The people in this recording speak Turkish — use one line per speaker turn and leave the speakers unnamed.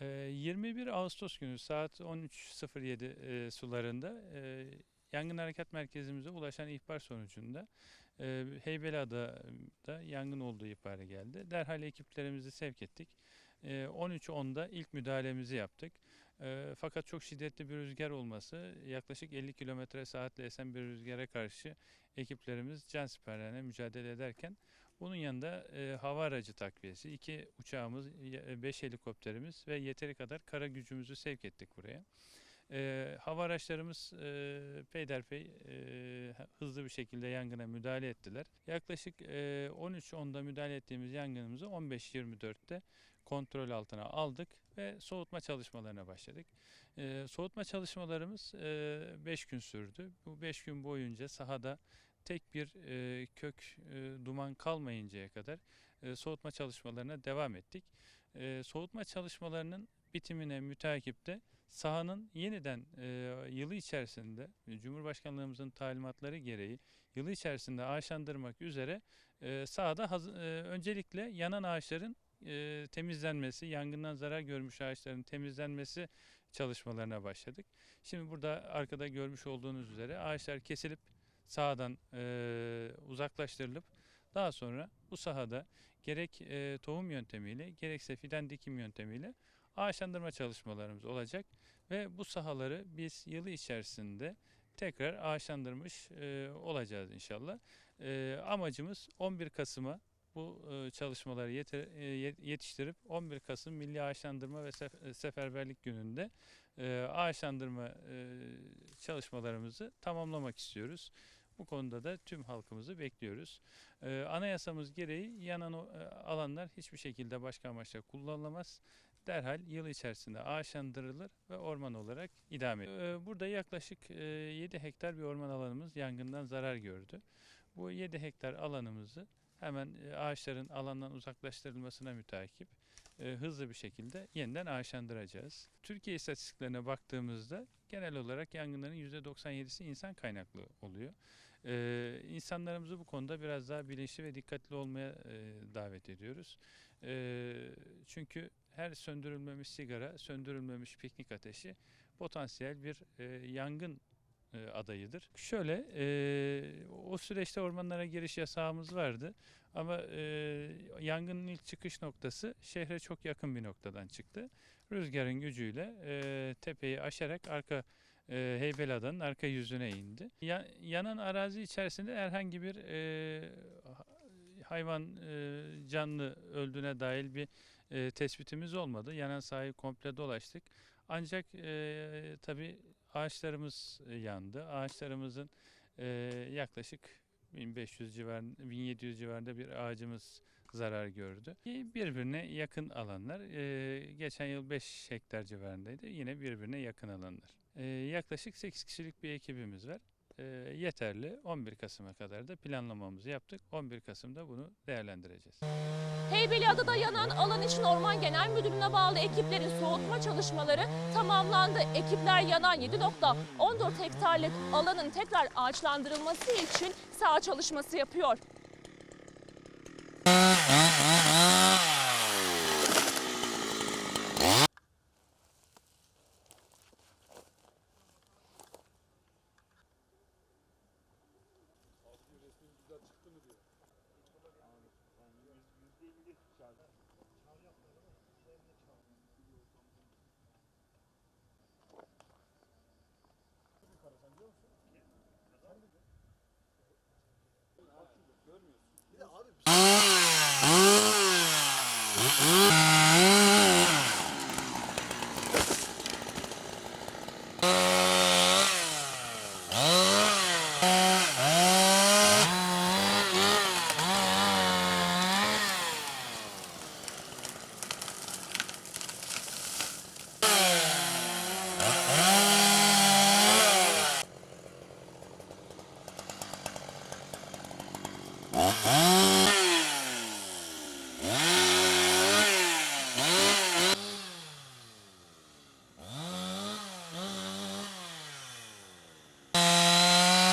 Ee, 21 Ağustos günü saat 13.07 e, sularında e, Yangın Harekat Merkezimize ulaşan ihbar sonucunda e, Heybeliada'da yangın olduğu ihbarı geldi. Derhal ekiplerimizi sevk ettik. E, 13.10'da ilk müdahalemizi yaptık. E, fakat çok şiddetli bir rüzgar olması yaklaşık 50 kilometre saatle esen bir rüzgara karşı ekiplerimiz can siperlerine mücadele ederken bunun yanında e, hava aracı takviyesi, iki uçağımız, 5 helikopterimiz ve yeteri kadar kara gücümüzü sevk ettik buraya. E, hava araçlarımız e, peyderpey e, hızlı bir şekilde yangına müdahale ettiler. Yaklaşık e, 13.10'da müdahale ettiğimiz yangınımızı 15.24'te kontrol altına aldık ve soğutma çalışmalarına başladık. E, soğutma çalışmalarımız 5 gün sürdü. Bu 5 gün boyunca sahada tek bir e, kök e, duman kalmayıncaya kadar e, soğutma çalışmalarına devam ettik. E, soğutma çalışmalarının bitimine müteakip de sahanın yeniden e, yılı içerisinde Cumhurbaşkanlığımızın talimatları gereği yılı içerisinde ağaçlandırmak üzere e, sahada haz- e, öncelikle yanan ağaçların e, temizlenmesi, yangından zarar görmüş ağaçların temizlenmesi çalışmalarına başladık. Şimdi burada arkada görmüş olduğunuz üzere ağaçlar kesilip sahadan e, uzaklaştırılıp daha sonra bu sahada gerek e, tohum yöntemiyle gerekse fidan dikim yöntemiyle ağaçlandırma çalışmalarımız olacak ve bu sahaları biz yılı içerisinde tekrar ağaçlandırmış e, olacağız inşallah. E, amacımız 11 Kasım'a bu e, çalışmaları e, yet- yetiştirip 11 Kasım Milli Ağaçlandırma ve Sef- Seferberlik Günü'nde e, ağaçlandırma e, çalışmalarımızı tamamlamak istiyoruz. Bu konuda da tüm halkımızı bekliyoruz. Anayasamız gereği yanan e, alanlar hiçbir şekilde başka amaçla kullanılamaz. Derhal yıl içerisinde ağaçlandırılır ve orman olarak idame edilir. Burada yaklaşık e, 7 hektar bir orman alanımız yangından zarar gördü. Bu 7 hektar alanımızı hemen e, ağaçların alandan uzaklaştırılmasına müteakip e, hızlı bir şekilde yeniden ağaçlandıracağız. Türkiye istatistiklerine baktığımızda genel olarak yangınların %97'si insan kaynaklı oluyor. Ee, insanlarımızı bu konuda biraz daha bilinçli ve dikkatli olmaya e, davet ediyoruz. Ee, çünkü her söndürülmemiş sigara, söndürülmemiş piknik ateşi potansiyel bir e, yangın e, adayıdır. Şöyle, e, o süreçte ormanlara giriş yasağımız vardı ama e, yangının ilk çıkış noktası şehre çok yakın bir noktadan çıktı. Rüzgarın gücüyle e, tepeyi aşarak arka e, Heybeliada'nın arka yüzüne indi. Ya- yanan arazi içerisinde herhangi bir e, ha- hayvan e, canlı öldüğüne dair bir e, tespitimiz olmadı. Yanan sahayı komple dolaştık. Ancak e, tabii ağaçlarımız e, yandı. Ağaçlarımızın e, yaklaşık 1500 civarında, 1700 civarında bir ağacımız zarar gördü. Birbirine yakın alanlar. e, geçen yıl 5 hektar civarındaydı. Yine birbirine yakın alanlar. E, yaklaşık 8 kişilik bir ekibimiz var. E, yeterli. 11 Kasım'a kadar da planlamamızı yaptık. 11 Kasım'da bunu değerlendireceğiz.
Heybeliada'da yanan alan için Orman Genel Müdürlüğü'ne bağlı ekiplerin soğutma çalışmaları tamamlandı. Ekipler yanan 7.14 hektarlık alanın tekrar ağaçlandırılması için saha çalışması yapıyor. rüzgar çıktı mı diyor. Yani yüzde elli şarj. Çağ yapmadı mı? Yüzde elli çağ. Bir karı sen biliyor musun? Sen de Görmüyorsun. Bir de abi bir şey...